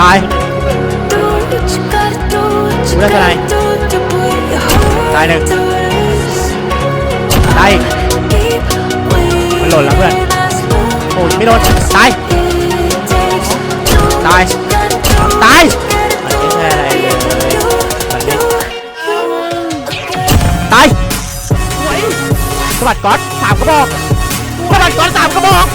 ตาย Do what you gotta do what you Ulan ka na gotta do to put your heart Tayo na. to rest. ตายอีก Keep waiting มันหล่นแล้วเพื่อน as long โอ้ยไม่โดนตาย as it takes. Do what ตาย you gotta do, ตาย gotta มันไม่ใช่อะไรเลย do, มันไม่ do. ตายสวัสดก๊อตสามกระบอกสวัสดก๊อตสามกระบอก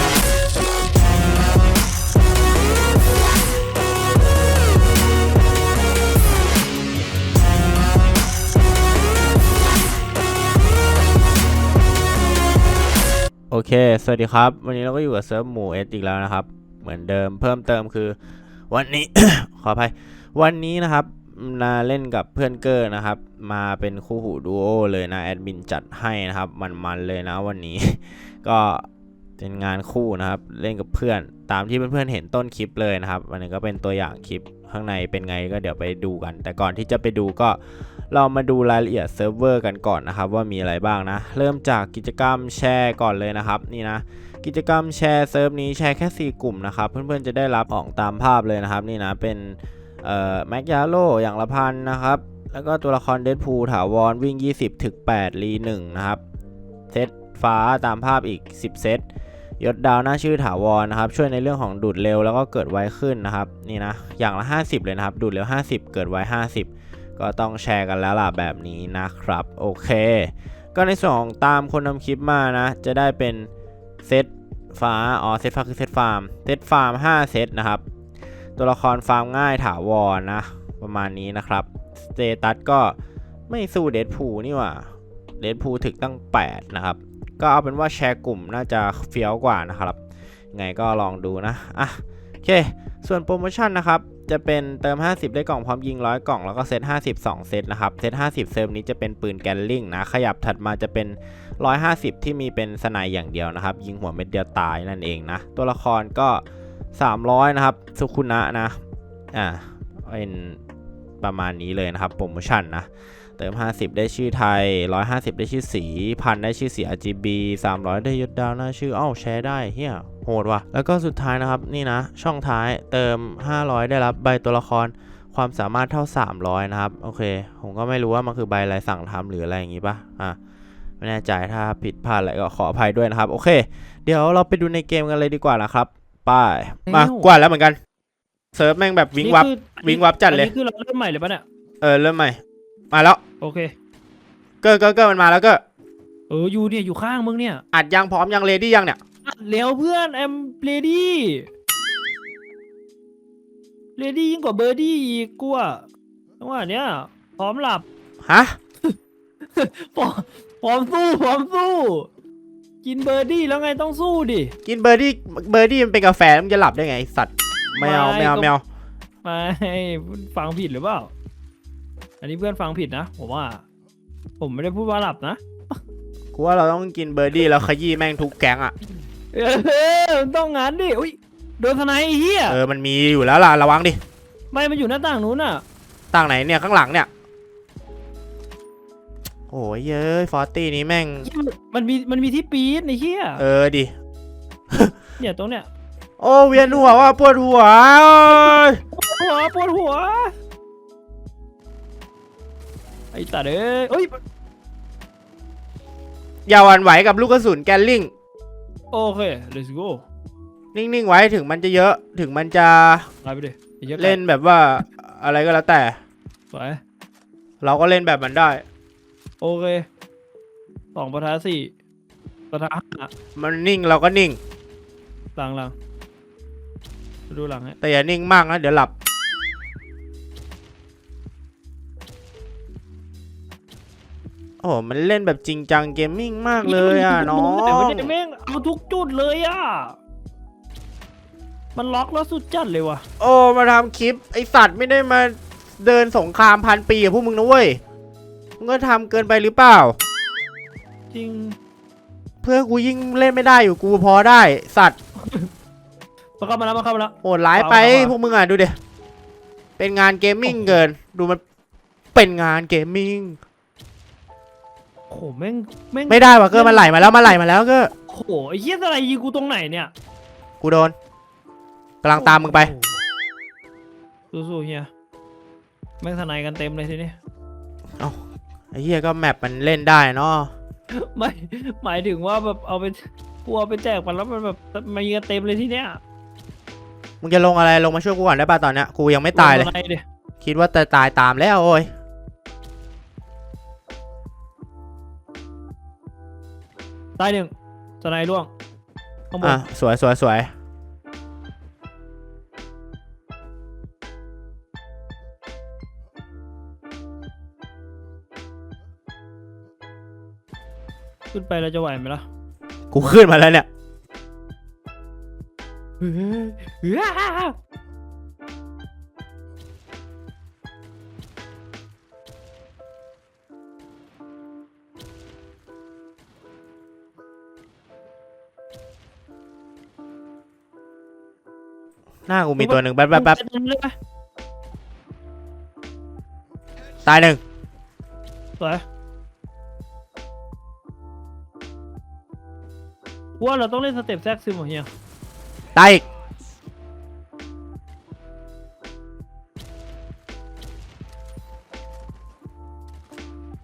โอเค สวัสดีครับ วันนี้เราก็อยู่กับเซิร์ฟหมูเอสอีกแล้วนะครับ เหมือนเดิมเพิ่มเติมคือ วันนี้ ขออภัย วันนี้นะครับนาเล่นกับเพื่อนเกอร์นะครับ มาเป็นคู่หูดูโอเลยนะแอดมินจัดให้นะครับ มันๆเลยนะวันนี้ ก็เป็นงานคู่นะครับ เล่นกับเพื่อนตามที่เพื่อนๆเห็นต้นคลิปเลยนะครับวันนี้ก็เป็นตัวอย่างคลิปข้างในเป็นไงก็เดี๋ยวไปดูกัน แต่ก่อนที่จะไปดูก็ เรามาดูรายละเอียดเซิร์ฟเวอร์กันก่อนนะครับว่ามีอะไรบ้างนะ เริ่มจากกิจกรรมแชร์ก่อนเลยนะครับนี่นะกิจกรรมแชร์เซิร์ฟนี้แชร์แค่ 4 กลุ่มนะครับ เพื่อนๆจะได้รับของตามภาพเลยนะครับ นี่นะเป็นเอ่อแม็กยาโลอย่างละพันนะครับ แล้วก็ตัวละครเดดพูถาวรวิ่ง 20ถึก8รี1นะครับ เซตฟ้าตามภาพอีก 10 เซตยศดาวหน้าชื่อถาวรนะครับ ช่วยในเรื่องของดูดเร็วแล้วก็เกิดไวขึ้นนะครับ นี่นะ อย่างละ 50 เลยนะครับ ดูดเร็ว 50 เกิดไว 50 ก็ต้องแชร์กันแล้วล่ะแบบนี้นะครับ โอเค ก็ในส่วนของตามคนทำคลิปมานะ จะได้เป็นเซตฟ้าอ๋อเซตฟ้าคือเซตฟาร์มเซตฟาร์ม5เซตนะครับ ตัวละครฟาร์มง่ายถาวรนะ ประมาณนี้นะครับสเตตัสก็ไม่สู้เดดพูนี่ว่าเดดพูถึกตั้ง 8 นะครับ ก็เอาเป็นว่าแชร์กลุ่มน่าจะเฟี้ยวกว่านะครับ ไงก็ลองดูนะ อะ โอเค ส่วนโปรโมชั่นนะครับ จะเป็นเติม 50 ได้กล่องพร้อมยิง 100 กล่อง แล้วก็เซต50 2 เซตนะครับ เซต50 เซิร์ฟนี้จะเป็นปืนแกลลิงนะ ขยับถัดมาจะเป็น 150 ที่มีเป็นสไนด์อย่างเดียวนะครับ ยิงหัวเม็ดเดียวตายนั่นเองนะ ตัวละครก็ 300 นะครับ สุคุนะนะ อ่า เป็นประมาณนี้เลยนะครับ โปรโมชั่นนะ เติม 50 ได้ชื่อไทย 150 ได้ชื่อสี พันได้ชื่อสี RGB 300 ได้ยศดาวหน้าชื่อเอ้าแชร์ได้เฮีย โหดว่ะ แล้วก็สุดท้ายนะครับนี่นะ ช่องท้ายเติม 500 ได้รับใบตัวละครความสามารถเท่า 300 นะครับ โอเค ผมก็ไม่รู้ว่ามันคือใบอะไรสั่งทำหรืออะไรอย่างงี้ปะอะไม่แน่ใจถ้าผิดพลาดอะไรก็ขออภัยด้วยนะครับ โอเค เดี๋ยวเราไปดูในเกมกันเลยดีกว่านะครับไป้ายมากว่าแล้วเหมือนกันเซิร์ฟแม่งแบบวิงวับนี่คือวิงวับจัดเลยอันนี้คือเราเริ่มใหม่เลยปะเนี่ยเออเริ่มใหม่ มาแล้วโอเคเกอร์เกอร์เกอร์มันมาแล้วเก็ เอออยู่เนี่ยอยู่ข้างมึงเนี่ยอัดยังพร้อมยังเลดี้ยังเนี่ย อัดแล้วเพื่อนแอมเลดี้เลดี้ยิ่งกว่าเบอร์ดี้อีกกูอะจังหวะเนี้ยพร้อมหลับ ฮะ พร้อมพร้อมสู้พร้อมสู้ กินเบอร์ดี้แล้วไงต้องสู้ดิ กินเบอร์ดี้เบอร์ดี้มันเป็นกาแฟมันจะหลับได้ไงไอ้สัตว์ไม่เอาไม่ไม่เอาก็ไม่เอาไม่ฟังผิดหรือเปล่า อันนี้เพื่อนฟังผิดนะผมว่า ผมไม่ได้พูดว่าหลับนะ กูว่าเราต้องกินเบอร์ดี้แล้วขยี้แม่งทุกแก๊งอะ เออมันต้องงั้นดิอุ้ยโดนทนายไอ้เฮียเออมันมีอยู่แล้วล่ะระวังดิไม่มันอยู่หน้าต่างนู้นน่ะต่างไหนเนี่ยข้างหลังเนี่ยโอ้ยเย้ยฟอร์ตี้นี้แม่งมันมีมันมีที่ปีนไอ้เหี้ยเออดิเนี่ยตรงเนี้ยโอ้เวียนหัวว่ะปวดหัวโอ้ยหัวปวดหัวไอ้ตัดเอ้ยเอ้ยอย่าหวั่นไหวกับลูกกระสุนแกลลิง โอเค let's go นิ่งๆไว้ถึงมันจะเยอะถึงมันจะไปไปดิไอ้หี้ยเล่นแบบว่าอะไรก็แล้วแต่ไปเราก็เล่นแบบมันได้ โอเคสองประทะสี่ประทะห้ามันนิ่งเราก็นิ่งหลังหลังดูหลังให้แต่อย่านิ่งมากนะเดี๋ยวหลับ โอ้โหมันเล่นแบบจริงจังเกมมิ่งมากเลยอะน้อแต่งวันนี้แม่งเอาทุกจุดเลยอะ มันล็อกแล้วสุดจัดเลยว่ะ โอ้มาทำคลิปไอสัตว์ไม่ได้มาเดินสงครามพันปีกับพวกมึงนะเว้ย มึงก็ทำเกินไปหรือเปล่า จริง เพื่อนกูยิ่งเล่นไม่ได้อยู่กูพอได้ สัตว์มาเข้ามาแล้วมาเข้ามาแล้วโหดร้ายไปเอาเอาพวกมึงอะดูเดเป็นงานเกมมิ่งเกิน ดูมันเป็นงานเกมมิ่ง โอ้โหแม่งแม่งไม่ได้ว่ะเกอร์มันไหลมาแล้วมาไหลมาแล้วเก็โอ้โหไอ้เหี้ยอะไรยิงกูตรงไหนเนี่ยกูโดนกำลังตามมึงไปโอ้โหสู้ๆเฮียแม่งทนายกันเต็มเลยทีนี้ ไอ้เหี้ยก็แมปมันเล่นได้เนาะไม่หมายถึงว่าแบบเอาไปกลัวไปแจกมันแล้วมันแบบมีกันเต็มเลยที่เนี้ยมึงจะลงอะไรลงมาช่วยกูก่อนได้ป่ะตอนเนี้ยกูยังไม่ตายเลยงทนดิคิดว่าจะตายตามแล้วโอ้ย ตายหนึ่งทนายร่วงข้างบนอะสวยสวยสวยขึ้นไปเราจะไหวไหมล่ะกูขึ้นมาแล้วเนี่ย เฮ้ย หน้ากูมีตัวหนึ่งแป๊บแป๊บแป๊บมึงจะเลยไหมตายหนึ่งสวยว่าเราต้องเล่นสเต็ปแทรกซึมเหรอเฮียตายอีก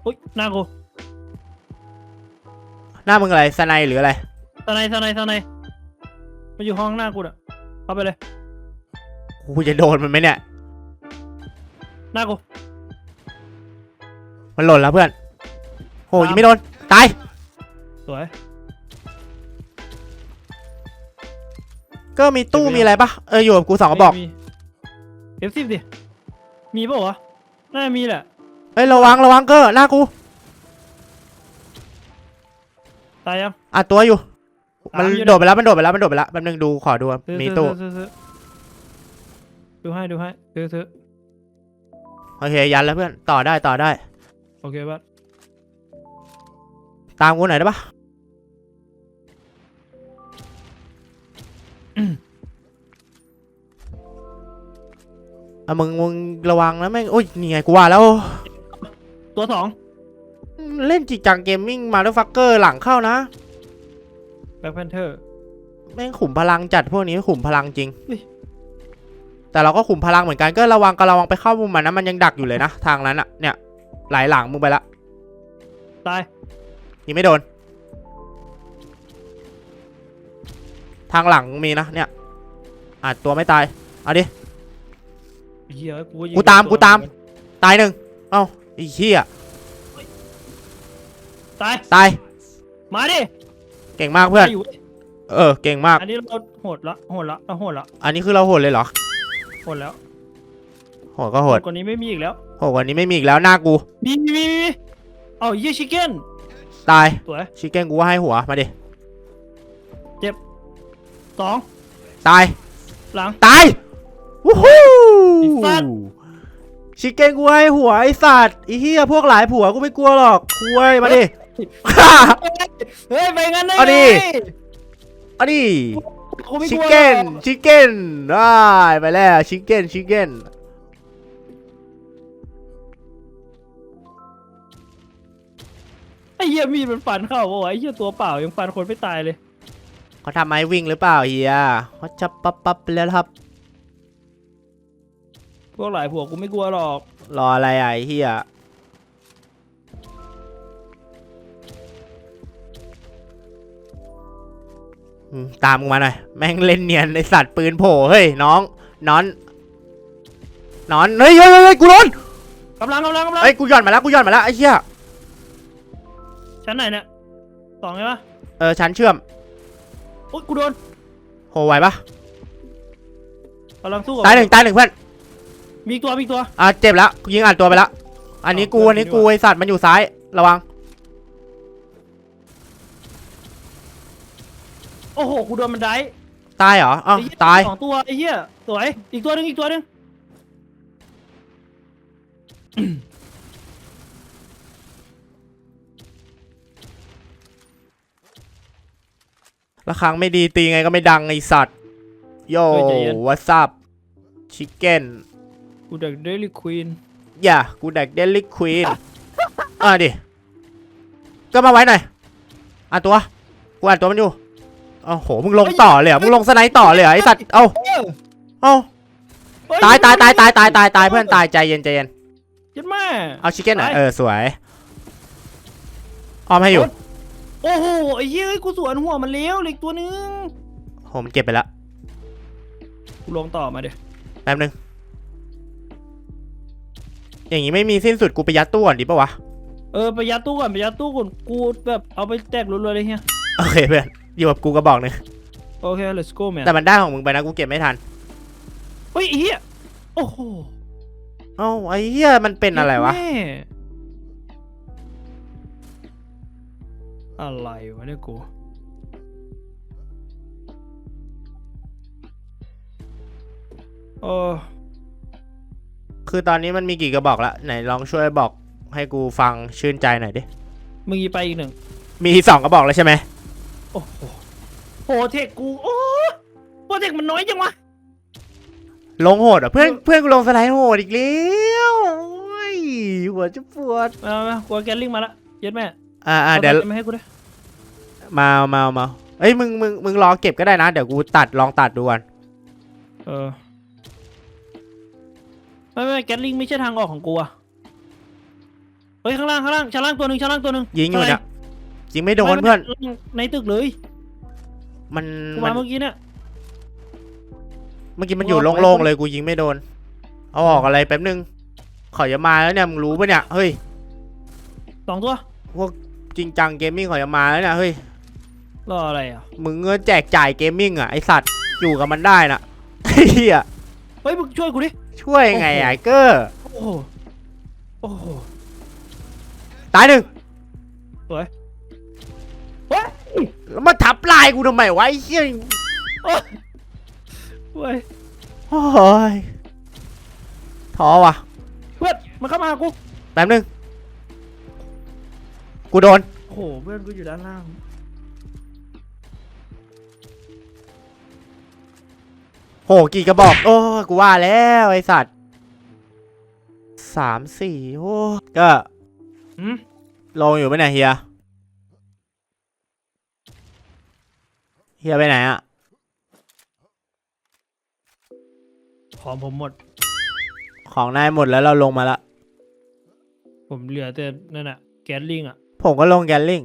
อุ้ยหน้ากูหน้ามึงอะไรสไนหรืออะไรทนายทนายทนายมันอยู่ห้องหน้ากูน่ะเข้าไปเลย กูจะโดนมันไหมเนี่ย หน้ากูมันหล่นแล้วเพื่อนโหครับยังไม่โดน ตาย สวย ก็มีตู้มีอะไรปะเอออยู่กับกูสองกระบอกเอฟสิบดิ มีป่าวะ น่าจะมีแหละเอ้ยระวังระวังเกอร์หน้ากู ตายยังอัดตัวอยู่ มันตามอยู่นะโดดไปแล้วมันโดดไปแล้วมันโดดไปแล้วแป๊บนึงดูขอดูซื้อมีซื้อตู้ซื้อซื้อ ดูให้ดูให้ซื้อซื้อโอเคยันแล้วเพื่อนต่อได้ต่อได้ โอเคบัสตามกูหน่อยได้ปะอะมึงมึงระวังนะแม่งโอ้ยนี่ไงกูว่าแล้วตัวสองเล่นจริงจังเกมมิ่งมาแล้วฟักเกอร์หลังเข้านะแบ็คแพนเทอร์แม่งขุมพลังจัดพวกนี้ขุมพลังจริงอุ๊ย แต่เราก็ขุมพลังเหมือนกันก็ระวังก็ระวังไปเข้ามุมมันนะมันยังดักอยู่เลยนะทางนั้นอะเนี่ยไหลหลังมึงไปละตายยังไม่โดน ทางหลังมีนะเนี่ยอาจตัวไม่ตายเอาดิเฮียกูยิงกูตามตัวกูตาม ตายหนึ่งเอ้าไอ้เหี้ยตายตายมาดิเก่งมากเพื่อนไปยู่เออเก่งมาก อันนี้เราโหดละโหดละเราโหดละอันนี้คือเราโหดเลยเหรอ โหดแล้วโหดก็โหดกว่านี้ไม่มีอีกแล้วโหดกว่านี้ไม่มีอีกแล้วหน้ากู มีมีมีมีเอาเยี่ยชิคเก้นตายสวยชิคเก้นกูว่าให้หัวมาดิสองตายหลังตายวู้ฮู้ไอ้สัตว์ชิคเก้นกูให้หัวไอสัตว์ไอ้เหี้ยพวกหลายผัวกูไม่กลัวหรอกคุยมาดิเฮ้ยไปงั้นได้เอาดิไงเอาดิ กูไม่กชิคลัวเก้นหรอกชิคเก้นได้ไปแล้วชิคเก้นชิคเก้นไอ้เหี้ยมีดมันฟันเข้าปะวะไอ้เหี้ยตัวเปล่ายังฟันคนไม่ตายเลย เขาทำไม้วิ่งหรือเปล่าเฮียเขาจับปั๊บปั๊บไปแล้วครับ พวกหลายผัวกูไม่กลัวหรอกรออะไรอะไอ้เฮีย ตามกูมาหน่อย แม่งเล่นเนียนไอสัตว์ปืนโผล่เฮ้ยน้องนอน นอนเฮ้ยเฮ้ยเฮ้ยเฮ้ยกูโดนกำลังกำลังกำลังเฮ้ยกูหย่อนมาแล้วกูหย่อนมาแล้วไอ้เหี้ยชั้นไหนเนี่ยสองใช่ปะเออชั้นเชื่อมโอ๊ยกูโดนโหไหวปะกำลังสู้กับตายหนึ่งตายหนึ่งเพื่อนมีอีกตัวมีอีกตัวอะเจ็บแล้วกูยิงอัดตัวไปแล้วอันนี้เอากูเพื่อนอันนี้ดีกกูว่าไอสัตว์มันอยู่ซ้ายระวัง อ้โหกูโดนมันได้ตายเหรออ้าวไอ้เหี้ตาย สองตัวไอ้เหี้ยสวยอีกตัวหนึงอีกตัวหนึงระฆังไม่ดีตีไงก็ไม่ดังไอสัตว์ โย่วัสซับชิคเก้น กูเด็กเดลี่ควีนอย่า กูแดกเดลิควีน อะดิ ก็มาไว้หน่อย อะตัว กูอ่านตัวมันอยู่ โอ้โหมึงลงต่อเลยเหรอมึงลงสไนด์ต่อเลยเหรอไอสัตว์เอ้าเออเอ้าเฮ้ตายตายตายตายตายตายตายเพื่อนตายใจเย็นใจเย็นยัดแม่เอาชิคเก้นหน่อยตายเออสวยออมให้อยู่โอ้โหไอ้เหี้ยกูสวนหัวมันเลี้ยวเหล็กตัวนึงผมเก็บไปแล้วกูลงต่อมาเดี๋ยวแป๊บนึงอย่างงี้ไม่มีสิ้นสุดกูไปยัดตู้ก่อนดีปะวะเออไปยัดตู้ก่อนไปยัดตู้ก่อนกูแบบเอาไปแจกรัวๆเลยเฮียโอเคเพื่อน อยู่กับกูกระบอกหนึงโอเค let's go man แต่มันได้ของมึงไปนะกูเก็บไม่ทันเฮ้ยไอ้เหี้ยโอ้โหเอ้าไอ้เหี้ยมันเป็นอะไรวะ แม่อะไรวะเนี่ยกู โอ้คือตอนนี้มันมีกี่กระบอกละไหนลองช่วยบอกให้กูฟังชื่นใจหน่อยดิ มึงยีไปอีกหนึ่ง มีสองกระบอกแล้วใช่ไหม โอ้โหโปรเทคกู โอ้โปรเทคมันน้อยจังวะ ลงโหดเหรอะเพื่อนเพื่อนกูลงสไลด์โหดอีกแล้วโอ้ยหัวจะปวดมามากูเอาแกลลิงมาละเย็ดแม่อ่าอ่าเดี๋ยวไม่ให้กูด้วยมามามาเอ้ยมึงมึงมึงรอเก็บก็ได้นะ เดี๋ยวกูตัดลองตัดดูก่อนเออไม่ไม่แกลลิงไม่ใช่ทางออกของกูอะเฮ้ยข้างล่างข้างล่างชั้นล่างตัวหนึ่งชั้นล่างตัวหนึ่งยิงอยู่ข้าเนี่ยใน ยิงไม่โดนเพื่อน ในตึกเลยมันกูมัมานเมื่อกี้เนี่ย เมื่อกี้มันอยู่โล่งๆเลยกูยิงไม่โดน เอาออกอะไรแป๊บนึงเขอจะมาแล้วเนี่ยมึงรู้ปะเนี่ยเฮ้ยสองตัวพวกจริงจังเกมมิ่งเขอจะมาแล้วเนี่ยเฮ้ยรออะไรอะมึงเงนแจกจ่ายเกมมิ่งอะไอสัตว์อยู่กับมันได้น่ะ เฮียเฮ้ยมึงช่วยกูดิ ช่วยไงอะไอ้เกอร์โอ้โหโอ้โหตายหนึ่งเฮ้ยเฮ้ย แล้วมาทับลายกูทำไมวะไอ้เฮียเฮ้ยโอ้ยท้อว่ะ เพื่อนมันเข้ามาหากูแป๊บนึง กูโดน โอ้โหเพื่อนกูอยู่ด้านล่างโหกี่กระบอก โอ้ยกูว่าแล้วไอสัตว์สามสี่โอ้ก็อืมลงอยู่ไหมเนี่ยเฮีย เฮียไปไหนอะของผมหมด ของนายหมดแล้วเราลงมาละ ผมเหลือแต่นั่นอะแกลลิงอะผมก็ลงแกลลิง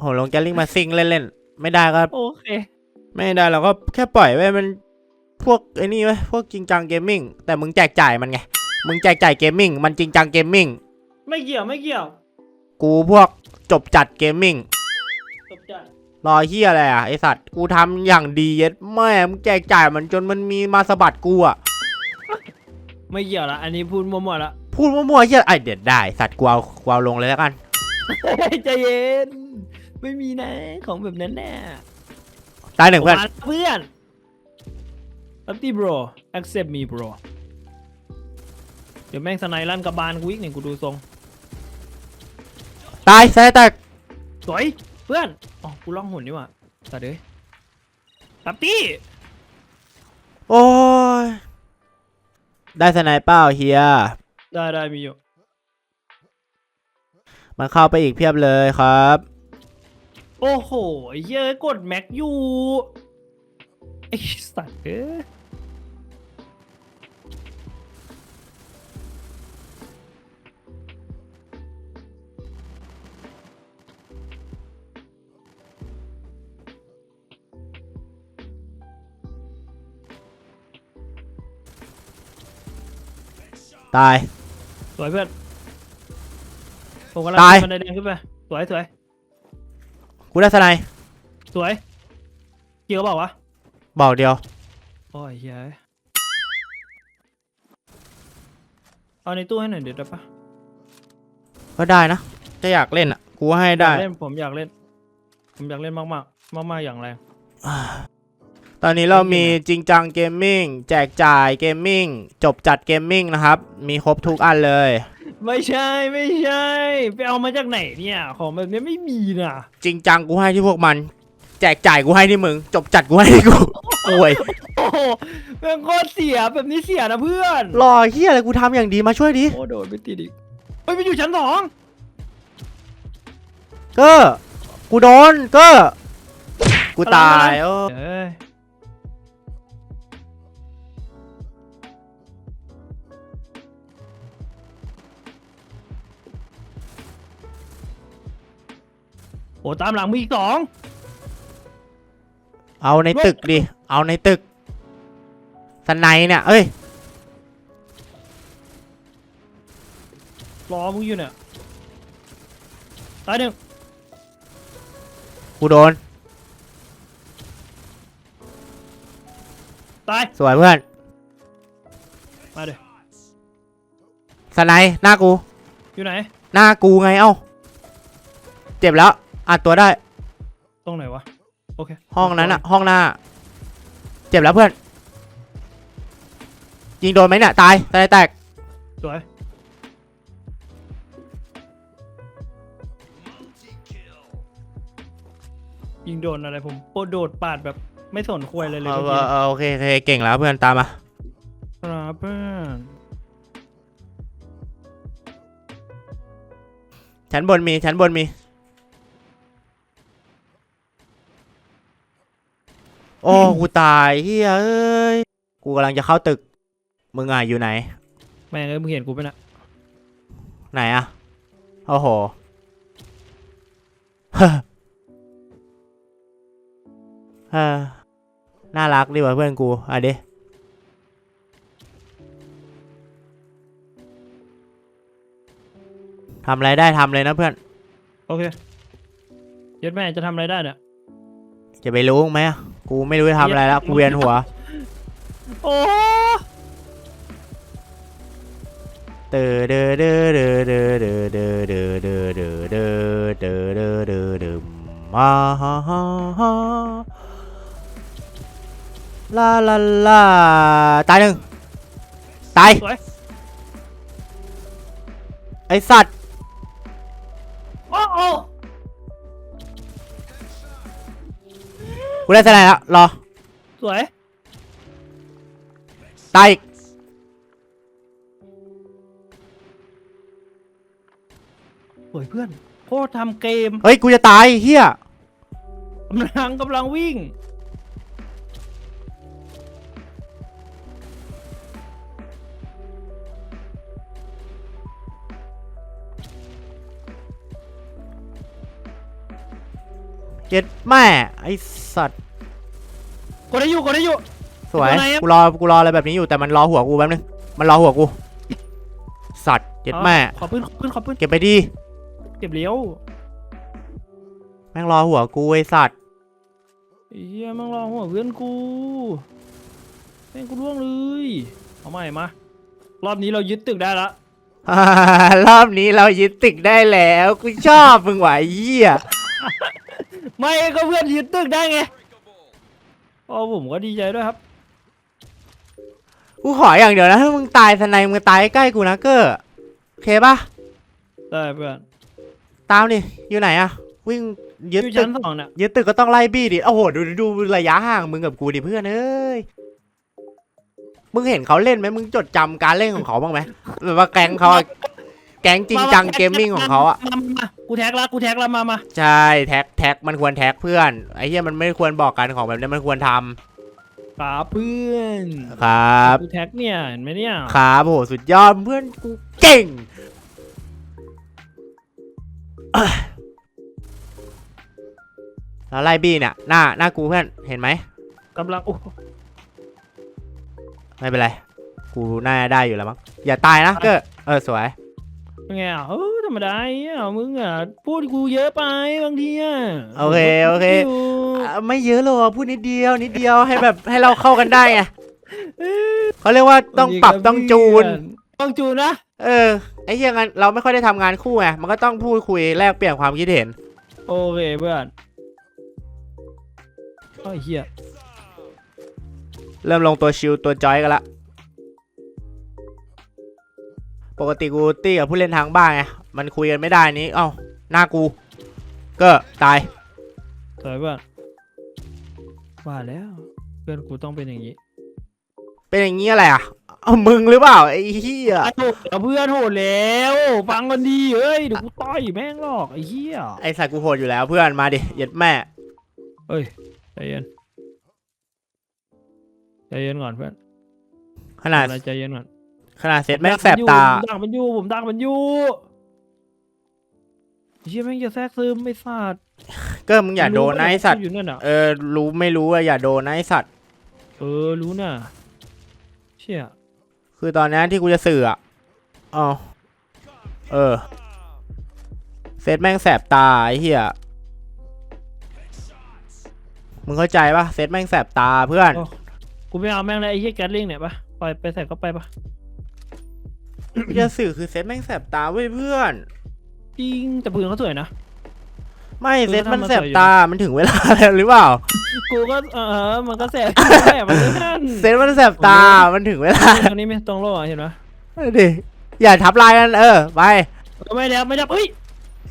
ผมลงแกลลิงมาซิงเล่นๆ ไม่ได้ก็ โอเค ไม่ได้เราก็แค่ปล่อยไว้มันพวกไอ้นี่ไว้ยพวกจริงจังเกมมิ่งแต่มึงแจกจ่ายมันไง มึงแจกจ่ายเกมมิ่งมันจริงจังเกมมิ่งไม่เกี่ยวไม่เกี่ยวกูพวกจบจัดเกมมิ่งตบจัด รอเฮียอะไรอะไอสัตว์กูทำอย่างดีเย็ดแม่มึงแจกจ่ายมันจนมันมีมาสะบัดกูอะไม่เกี่ยวละอันนี้พูดมั่วๆละพูดมั่วๆเฮียไอเด็ดได้สัตว์กูเอากูเอาลงเลยแล้วกันใจเย็น ไม่มีนะของแบบนั้นแน่ตายหนึ่งเพื่อนเพื่อนอัปตี้ bro accept me bro เดี๋ยวแม่งสไนลั่นกับบานกูอีกหนึ่งกูดูทรง ตายใส่แตกสวยเพื่อน อ๋อ กูล่องหุ่นนี่หว่าตัดเลยตับตี้ โอ้ย ได้สไนเปอร์เฮีย ได้ได้มีอยู่ มันเข้าไปอีกเพียบเลยครับ โอ้โหไอ้เหี้ยกดแม็กอยู่ ไอ้สัตว์เอ้ย ตาย สวยเพื่อนผมกำลังตาย ขึ้นบันไดแดงขึ้นไปสวยสวยกูได้สไนสวยเกี่ยวเปล่าวะบอกเดียว โอ้ยเฮ้ยเอาในตู้ให้หน่อยเดี๋ยวได้ปะก็ได้นะ จะอยากเล่นอะ กูให้ได้อยากเล่นผมอยากเล่น ผมอยากเล่นมากมากมากมากๆอย่างแรง ตอนนี้เรามีจริงจังเกมมิ่งแจกจ่ายเกมมิ่งจบจัดเกมมิ่งนะครับ มีครบทุกอันเลย ไม่ใช่ไม่ใช่ไปเอามาจากไหนเนี่ย ของแบบนี้ไม่มีนะจริงจังกูให้ที่พวกมัน แจกจ่ายกูให้ที่มึง จบจัดกูให้ที่กูโอ้ยโอ้โหแม่งโคตรเสียแบบนี้เสียนะเพื่อนรอเฮียอะไรกูทำอย่างดีมาช่วยดิโอ้โดนไปติดอีกเฮ้ยไปอยู่ชั้นสองเก็กูโดนเก็กูตายโอ้ เอ้ย โอ้ตามหลังมีอีกสองเอาในตึกดิ เอาในตึกสไนเนี่ย เอ้ย รอมึงอยู่เนี่ยตายหนึ่งกูโดน ตาย สวยเพื่อนมาเดี๋ยวสไนหน้ากู อยู่ไหน หน้ากูไงเอ้า เจ็บแล้ว อัดตัวได้ ตรงไหนวะ โอเคห้องนั้นอะห้องหน้า เจ็บแล้วเพื่อน ยิงโดนไหมเนี่ยตายตายแตก สวย ยิงโดนอะไรผมโปโดดปาดแบบไม่สนควยเลยเลยเออเมื่อเอกี้อโอเคโอเคเก่งแล้วเพื่อนตามมา ครับเพื่อนชั้นบนมีชั้นบนมี โอ้กูตายเฮียเอ้ยกูกำลังจะเข้าตึก มึงอะอยู่ไหน แม่งเอ้ยมึงเห็นกูไปะเนะไหนอะโอ้โหเฮ้อเฮ้อน่ารักดีว่ะเพื่อนกูอะเดทำอะไรได้ทำเลยนะเพื่อน โอเคเย็ดแม่จะทำอะไรได้เนี่ยจะไปรู้ไหมอะ กูไม่รู้จะทำอะไรแล้วกูเวียนหัว โอ้เดอเดอเดอเดอเดอเดอเดอเดอเดอเดอเดอเดอเดอเดอเดอมาฮ่าฮ่าฮ่าลาลาลาตายหนึ่งตายสวยไอสัตว์โอ้โกูได้สไนด์แล้วรอสวย ตายอีกสวยเพื่อนโคตรทำเกมเฮ้ยกูจะตายเฮียกำลังกำลังวิ่ง เจ็ดแม่ไอสัตว์กดได้อยู่กดได้อยู่ สวย ตัวไหนอะ กูรอ กูรออะไรแบบนี้อยู่แต่มันรอหัวกูแป๊บนึง มันรอหัวกู สัตว์เจ็ดแม่ขอปืนขอปืนขอปืนเก็บไปดี เก็บเลี้ยวแม่งรอหัวกูไอสัตว์ ไอ้เฮียมึงรอหัวเพื่อนกูแม่งกูร่วงเลยเอาใหม่มารอบนี้เรายึดตึกได้ละรอบนี้เรายึดตึกได้แล้ว กูชอบมึงว่ะไอ้เหี้ย ไม่ก็เพื่อนยึดตึกได้ไงโอ้ผมก็ดีใจด้วยครับ กูขออย่างเดียวนะถ้ามึงตายสนายมึงตายใกล้กูนะเกอร์โอเคปะได้เพื่อนตามดิอยู่ไหนอะวิ่งยึดอยู่ตึชั้กนสองเนี่ยยึดตึกก็ต้องไล่บี้ดิโอ้โหดูดูดูระยะห่างมึงกับกูดิเพื่อนเอ้ยมึงเห็นเขาเล่นไหมมึงจดจำการเล่นของเขาบ้างไหมแบบว่าแก๊งเขาอะ แก๊งจริงจังเกมมิ่งของเขาอะมามามากูแท็กละกูแท็กละมามาใช่แท็กแท็กมันควรแท็กเพื่อนไอ้เหี้ยมันไม่ควรบอกกันของแบบนี้มันควรทำครับเพื่อนครับ กูแท็กเนี่ยเห็นไหมเนี่ยครับโหสุดยอดเพื่อนกูเก่งอะแล้วไล่บี้เนี่ยหน้าหน้ากูเพื่อนเห็นไหมกำลังโอ้ไม่เป็นไร กูน่าจะได้อยู่แล้วมั้งอย่าตายนะเก็เออสวย เป็นไงอะเออธรรมดาอะมึงอะพูดกูเยอะไปบางทีอะโอเคโอเคยู่อะไม่เยอะหรอกพูดนิดเดียวนิดเดียวให้แบบให้เราเข้ากันได้ไงเขาเรียกว่าต้องปรับต้องจูน ต้องจูนนะเออไอ้เหี้ยงั้นเราไม่ค่อยได้ทำงานคู่ไงมันก็ต้องพูดคุยแลกเปลี่ยนความคิดเห็น โอเคเพื่อนโอ้ยเฮียเริ่มลงตัวชิลตัวจอยกันละ ปกติกูตี้กับผู้เล่นทางบ้านไงมันคุยกันไม่ได้นี้เอ้าหน้ากู ก็ตายสวยเพื่อนว่าแล้วเพื่อนกูต้องเป็นอย่างนี้ เป็นอย่างนี้อะไรอะเอามึงหรือเปล่าไอ้เหี้ยไอ้โหดเพื่อนโหดแล้ว ฟังกันดีเฮ้ยเดี๋ยวกูต่อยแม่งหรอกไอ้เหี้ยไอ้สัตว์กูโหดอยู่แล้วเพื่อนมาดิเหย็ดแม่เฮ้ยใจเย็นใจเย็นก่อนเพื่อนขนาดอะไรใจเย็นก่อน ขนาดเซตแม่งแสบตาผมดักมันอยู่ผมดักมันอยู่เฮียแม่งจะแทรกซึมไอ้สัตว์ก็มึงอย่าโดนนะไอสัตว์อยู่นั่นอะเออรู้ไม่รู้อะอย่าโดนนะไอสัตว์เออรู้น่ะเชี่ยคือตอนนี้ที่กูจะสื่ออะอ๋อเออเซตแม่งแสบตาไอ้เหี้ยมึงเข้าใจปะเซตแม่งแสบตาเพื่อนกูไม่เอาแม่งเลยไอ้เฮียแก๊สลิงเนี่ยปะปล่อยไปใส่เข้าไปปะ กูจะสื่อคือเซตแม่งแสบตาเว้ยเพื่อน จริงแต่ปืนเขาสวยนะ ไม่คือเซตมันถ้ามันแสบสวยอยู่ตา มันถึงเวลาแล้วหรือเปล่า กูก็เออ มันก็แสบแสบมันนั่นเซตมันแสบตา มันถึงเวลาตรงนี้ไหมตรงโลกอะเห็นไหมดิอย่าทับลายกันเออ ไปก็ไม่แล้วไม่แล้วเอ้ย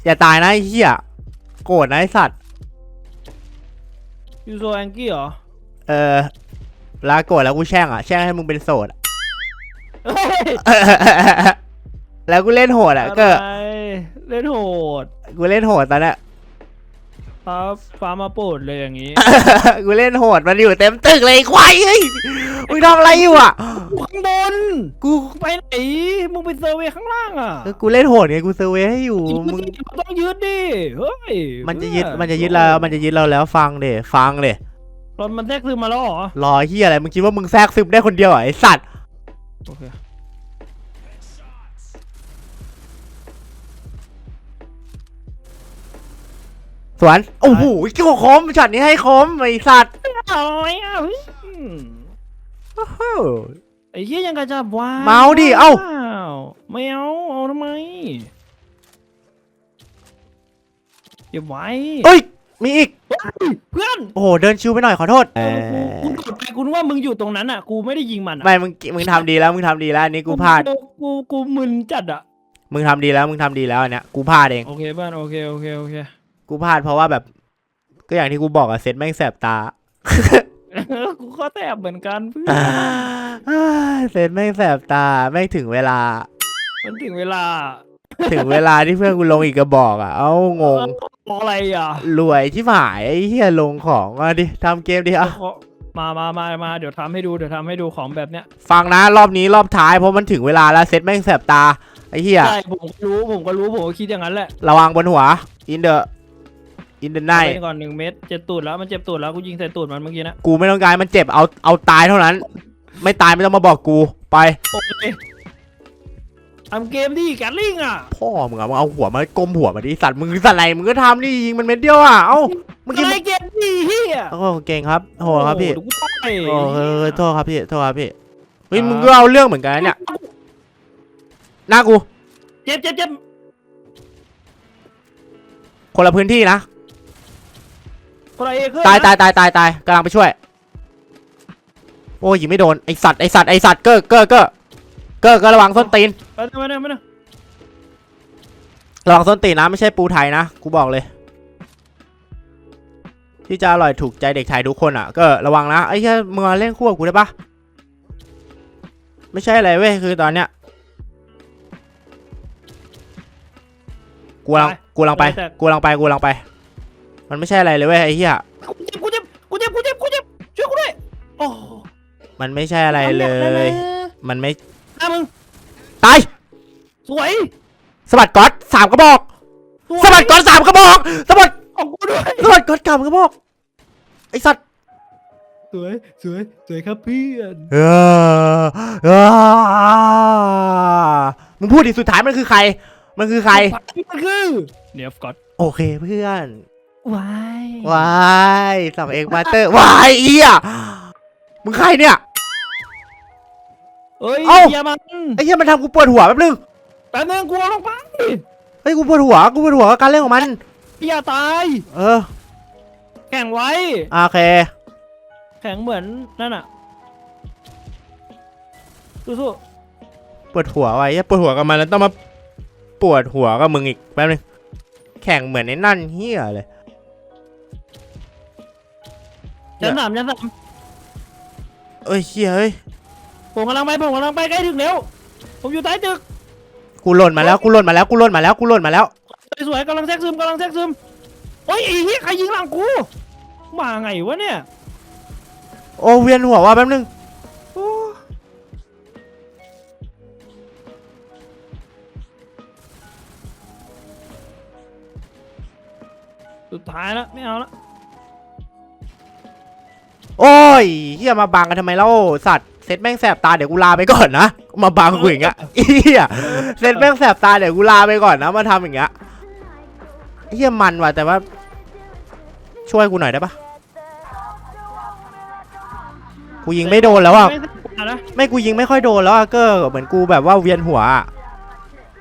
อย่าตายนะไอ้เหี้ย โกรธนะไอ้สัตว์ยูโซแองกี้เหรอ เออเวลาโกรธแล้วกูแช่งอะ แช่งให้มึงเป็นโสดอะเฮ้ย แล้วกูเล่นโหดอะก็อะไรเล่นโหดกูเล่นโหดตอนเนี้ยฟ้าฟ้ามาโปรดเลยอย่างนี้กูเล่นโหดมันอยู่เต็มตึกเลยไอ้ควายเฮ้ยมึงทำอะไรอยู่อะ ข้างบนกูไปไหนมึงไปเซอร์เวย์ข้างล่างอะกูเล่นโหดไงกูเซอร์เวย์ให้อยู่มึงมันต้องยึดดิเฮ้ยมันจะยึดมันจะยึดเรา มันจะยึดเราแล้วฟังเดฟังเดรถมันแทรกซึมมาแล้วเหรอรอเฮียอะไรมึงคิดว่ามึงแทรกซึมได้คนเดียวเหรอไอสัตว์ โอเคสวนโอ้โหกี่คมช็อตนี้ให้คมไอสัตว์เอาไว้อะพี่โอ้โหไอ้เหี้ยยังกระจับวาเมาดิเอ้าไม่เอาเอาทำไมเก็บไว้เอ้ย มีอีก เพื่อนโอ้โหเดินชิวไปหน่อยขอโทษเออกูกูกดไปกูนึกว่ามึงอยู่ตรงนั้นอะ กูไม่ได้ยิงมันอะไม่มึงมึงทำดีแล้วมึงทำดีแล้วอันนี้กูพลาด กูกูกูมึนจัดอะมึงทำดีแล้วมึงทำดีแล้วอันเนี้ยกูพลาดเอง โอเคเพื่อนโอเคโอเคโอเคกูพลาดเพราะว่าแบบ ก็อย่างที่กูบอกอะเซตแม่งแสบตากูก็แตบเหมือนกันเพื่อนเซตแม่งแสบตาแม่งถึงเวลา มันถึงเวลา ถึงเวลาที่เพื่อนกูลงอีกกระบอกอะ เอ้างงอะไรอะรวยที่หายไอ้เหี้ยลงของมาดิทำเกมดิอะมามามามาเดี๋ยวทำให้ดูเดี๋ยวทำให้ดูของแบบเนี้ยฟังนะรอบนี้รอบท้ายเพราะมันถึงเวลาแล้วเซตแม่งแสบตาไอ้เหี้ยใช่ผมก็รู้ผมก็รู้ผมก็คิดอย่างนั้นแหละระวังบนหัวอินเดอะอินเดอะไนเอาไปก่อนหนึ่งเม็ดเจ็บตูดแล้วมันเจ็บตูดแล้วกูยิงใส่ตูดมันเมื่อกี้นะกูไม่ต้องการให้มันเจ็บเอาเอาตายเท่านั้น ไม่ตายไม่ต้องมาบอกกูไปโอเค ทำเกมดิแกลลิงอะพ่อมึงอะมึงเอาหัวมากลมหัวมาดิสัตว์มึงสัตว์อะไรมึงก็ทำดิยิงมันเม็ดเดียวอะเอ้าเมื่อกี้อะไรเกมดิเฮียโอ้เก่งครับโหครับพี่โอ้โหเดี๋ยวกูตายโอ้เออโทษครับพี่โทษครับพี่เฮ้ยมึงก็เอาเรื่องเหมือนกันนะเนี่ยหน้ากูเจ็บเจ็บเจ็บคนละพื้นที่นะคนละเอเครื่องตายนะตายตายตายตายกำลังไปช่วย โอ้ยยิงไม่โดนไอสัตว์ไอสัตว์ไอสัตว์เก้อเก้อเก้อ เก้อเก้อระวังส้นตีน ไปนะไปนะไปนะระวังส้นตีนนะไม่ใช่ปูไทยนะกูบอกเลย ที่จะอร่อยถูกใจเด็กไทยทุกคนอะ ก็ระวังนะไอ้แค่มึงมาเล่นคู่กับกูได้ปะไม่ใช่อะไรเว้ยคือตอนเนี้ยกูกำลังกูกำลังไปกูกำลังไปกูกำลังไป มันไม่ใช่อะไรเลยเว้ยไอ้เหี้ยกูเจ็บกูเจ็บกูเจ็บกูเจ็บกูเจ็บช่วยกูด้วยโอ้มันไม่ใช่อะไรเลย มันไม่ หน้ามึงตายสวยสวัสดก๊อตสามกระบอกสวยสวัสดก๊อตสามกระบอกสวัสดของกูด้วยสวัสดก๊อตสามกระบอกไอสัตว์สวยสวยสวยครับเพื่อนเออเออมึงพูดดิสุดท้ายมันคือใคร มันคือใครมันคือเนียฟกอตโอเคเพื่อนวายวายสองเอกมาเตอร์วายเอียมึงใครเนี่ย เอ้ยเอ้า อย่ามันไอ้เหี้ยมันทำกูปวดหัวแป๊บนึงแป๊บนึงกูเอาลงไปเฮ้ยกูปวดหัวกูปวดหัวกับการเล่นของมัน อย่าตาย เออแข่งไว้โอเคแข่งเหมือนนั่นอะสู้ปวดหัวไว้เหี้ยปวดหัวกับมันแล้วต้องมาปวดหัวกับมึงอีกแป๊บนึงแข่งเหมือนไอ้นั่นเฮียเลยๆชั้นสามชั้นสามเอ้ยเฮียเฮ้ย ผมกำลังไปผมกำลังไปใกล้ถึงแล้ว ผมอยู่ใต้ตึกกูหล่นมาแล้วกูหล่นมาแล้วกูหล่นมาแล้วกูหล่นมาแล้วสวยๆกำลังแทรกซึมกำลังแทรกซึมโอ้ยไอ้เหี้ยใครยิงหลังกูมาไงวะเนี่ยโอ้เวียนหัวว่ะแป๊บนึงโอ้สุดท้ายแล้วไม่เอาละโอ้ยเฮียมาบังกันทำไมเล่าสัตว์ เซตแม่งแสบตาเดี๋ยวกูลาไปก่อนนะ มาบังกูอย่างเงี้ยเฮียเซตแม่งแสบตาเดี๋ยวกูลาไปก่อนนะมาทำอย่างเงี้ยเฮียมันว่ะแต่ว่า ช่วยกูหน่อยได้ปะกูยิงไม่โดนแล้วอะไม่กูยิงไม่ค่อยโดนแล้วอะกอร์เหมือนกูแบบว่าเวียนหัวอะ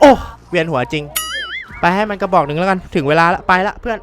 โอ้เวียนหัวจริง ไปให้มันกระบอกหนึ่งแล้วกัน ถึงเวลาละไปละเพื่อน